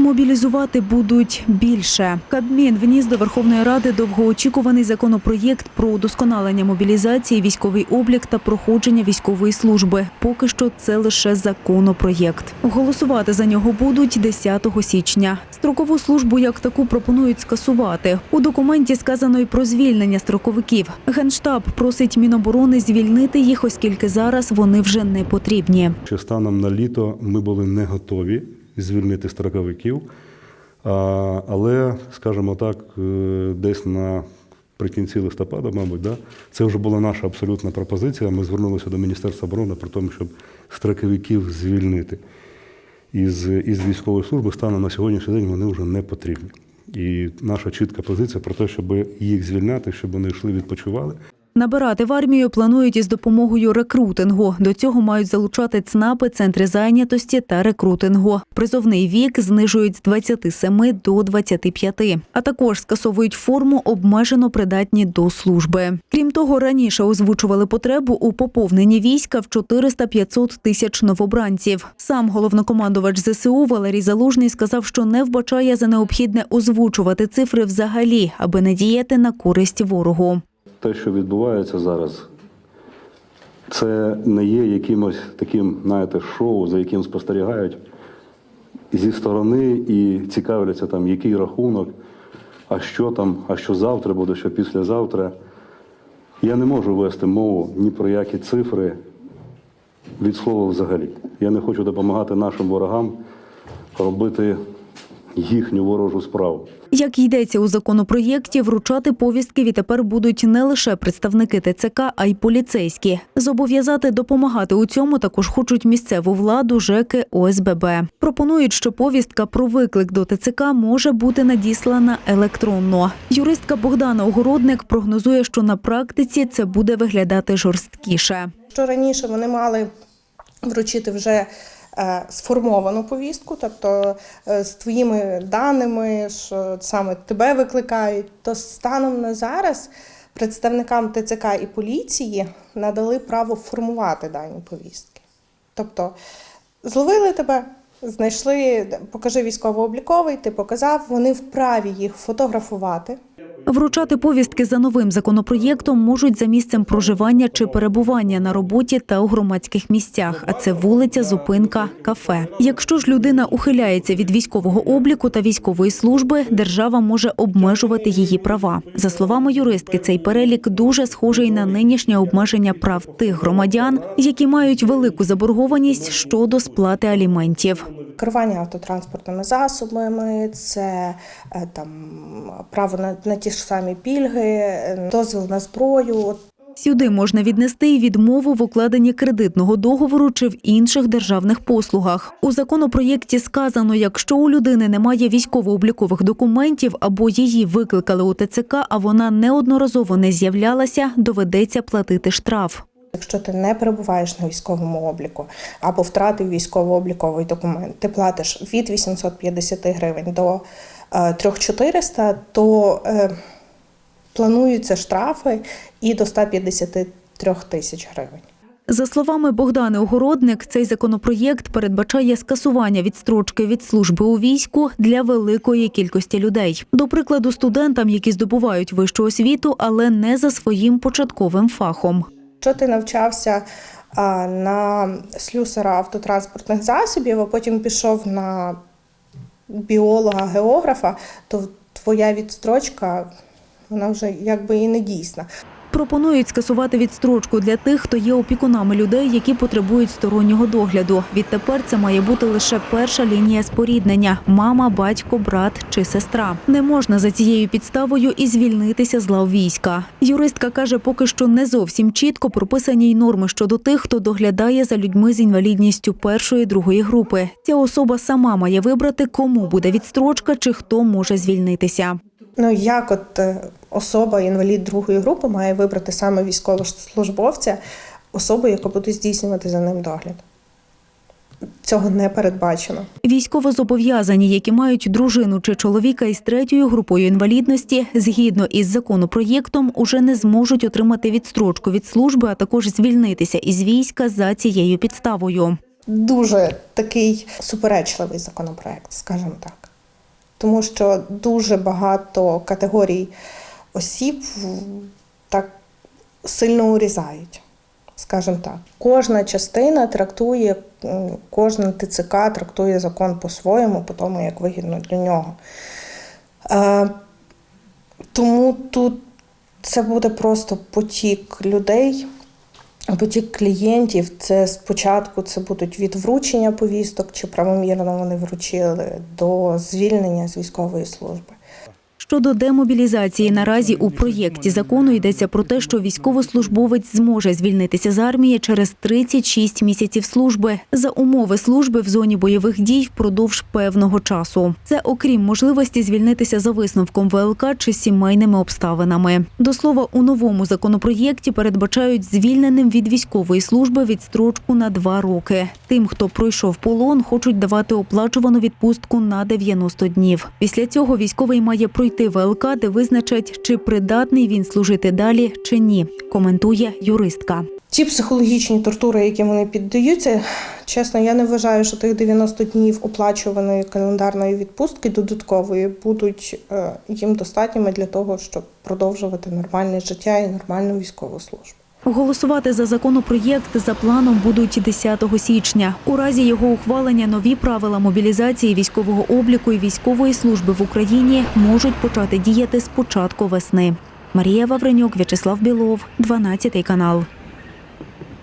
Мобілізувати будуть більше. Кабмін вніс до Верховної Ради довгоочікуваний законопроєкт про удосконалення мобілізації, військовий облік та проходження військової служби. Поки що це лише законопроєкт. Голосувати за нього будуть 10 січня. Строкову службу як таку пропонують скасувати. У документі сказано й про звільнення строковиків. Генштаб просить Міноборони звільнити їх, оскільки зараз вони вже не потрібні. Ще станом на літо ми були не готові звільнити строковиків, але, скажімо так, е, десь наприкінці листопада, мабуть, да, це вже була наша абсолютна пропозиція. Ми звернулися до Міністерства оборони про те, щоб строковиків звільнити із, із військової служби. Станом на сьогоднішній день вони вже не потрібні. І наша чітка позиція про те, щоб їх звільняти, щоб вони йшли відпочивали. Набирати в армію планують із допомогою рекрутингу. До цього мають залучати ЦНАПи, центри зайнятості та рекрутингу. Призовний вік знижують з 27 до 25. А також скасовують форму обмежено придатні до служби. Крім того, раніше озвучували потребу у поповненні війська в 400-500 тисяч новобранців. Сам головнокомандувач ЗСУ Валерій Залужний сказав, що не вбачає за необхідне озвучувати цифри взагалі, аби не діяти на користь ворогу. Те, що відбувається зараз, це не є якимось таким, знаєте, шоу, за яким спостерігають зі сторони і цікавляться там, який рахунок, а що там, а що завтра буде, що післязавтра. Я не можу вести мову ні про які цифри від слова взагалі. Я не хочу допомагати нашим ворогам робити їхню ворожу справу. Як йдеться у законопроєкті, вручати повістки відтепер будуть не лише представники ТЦК, а й поліцейські. Зобов'язати допомагати у цьому також хочуть місцеву владу, ЖЕКи, ОСББ. Пропонують, що повістка про виклик до ТЦК може бути надіслана електронно. Юристка Богдана Огородник прогнозує, що на практиці це буде виглядати жорсткіше. Що раніше вони мали вручити вже сформовану повістку, тобто е, з твоїми даними, що саме тебе викликають, то станом на зараз представникам ТЦК і поліції надали право формувати дані повістки. Тобто зловили тебе, знайшли, покажи військово-обліковий, ти показав, вони вправі їх фотографувати. Вручати повістки за новим законопроєктом можуть за місцем проживання чи перебування на роботі та у громадських місцях, а це вулиця, зупинка, кафе. Якщо ж людина ухиляється від військового обліку та військової служби, держава може обмежувати її права. За словами юристки, цей перелік дуже схожий на нинішнє обмеження прав тих громадян, які мають велику заборгованість щодо сплати аліментів. Керування автотранспортними засобами, це е, там право на, на ті ж самі пільги, е, дозвіл на зброю. Сюди можна віднести й відмову в укладенні кредитного договору чи в інших державних послугах. У законопроєкті сказано, якщо у людини немає військово-облікових документів або її викликали у ТЦК, а вона неодноразово не з'являлася, доведеться платити штраф. Якщо ти не перебуваєш на військовому обліку або втратив військово-обліковий документ, ти платиш від 850 гривень до е, 3400, то е, плануються штрафи і до 153 тисяч гривень. За словами Богдани Огородник, цей законопроєкт передбачає скасування відстрочки від служби у війську для великої кількості людей. До прикладу, студентам, які здобувають вищу освіту, але не за своїм початковим фахом. Якщо ти навчався на слюсара автотранспортних засобів, а потім пішов на біолога, географа, то твоя відстрочка вона вже якби і не дійсна. Пропонують скасувати відстрочку для тих, хто є опікунами людей, які потребують стороннього догляду. Відтепер це має бути лише перша лінія споріднення мама, батько, брат чи сестра. Не можна за цією підставою і звільнитися з лав війська. Юристка каже, поки що не зовсім чітко прописані й норми щодо тих, хто доглядає за людьми з інвалідністю першої другої групи. Ця особа сама має вибрати, кому буде відстрочка чи хто може звільнитися. Ну як от е, особа, інвалід другої групи, має вибрати саме військовослужбовця, особу, яка буде здійснювати за ним догляд. Цього не передбачено. Військовозобов'язані, які мають дружину чи чоловіка із третьою групою інвалідності, згідно із законопроєктом, уже не зможуть отримати відстрочку від служби, а також звільнитися із війська за цією підставою. Дуже такий суперечливий законопроект, скажімо так. тому що дуже багато категорій осіб так сильно урізають. Скажімо так, кожна частина трактує, м, кожна ТЦК трактує закон по-своєму, по тому, як вигідно для нього. Е, тому тут це буде просто потік людей, потік клієнтів. Це спочатку це будуть від вручення повісток, чи правомірно вони вручили, до звільнення з військової служби. Щодо демобілізації, наразі у проєкті закону йдеться про те, що військовослужбовець зможе звільнитися з армії через 36 місяців служби за умови служби в зоні бойових дій впродовж певного часу. Це окрім можливості звільнитися за висновком ВЛК чи сімейними обставинами. До слова, у новому законопроєкті передбачають звільненим від військової служби відстрочку на два роки. Тим, хто пройшов полон, хочуть давати оплачувану відпустку на 90 днів. Після цього військовий має пройти ВЛК, де визначать, чи придатний він служити далі чи ні. Коментує юристка. Ті психологічні тортури, які вони піддаються, чесно, я не вважаю, що тих 90 днів оплачуваної календарної відпустки додаткової будуть е, їм достатніми для того, щоб продовжувати нормальне життя і нормальну військову службу. Голосувати за законопроєкт за планом будуть 10 січня. У разі його ухвалення нові правила мобілізації військового обліку і військової служби в Україні можуть почати діяти з початку весни. Марія Вавренюк, В'ячеслав Білов, 12 канал.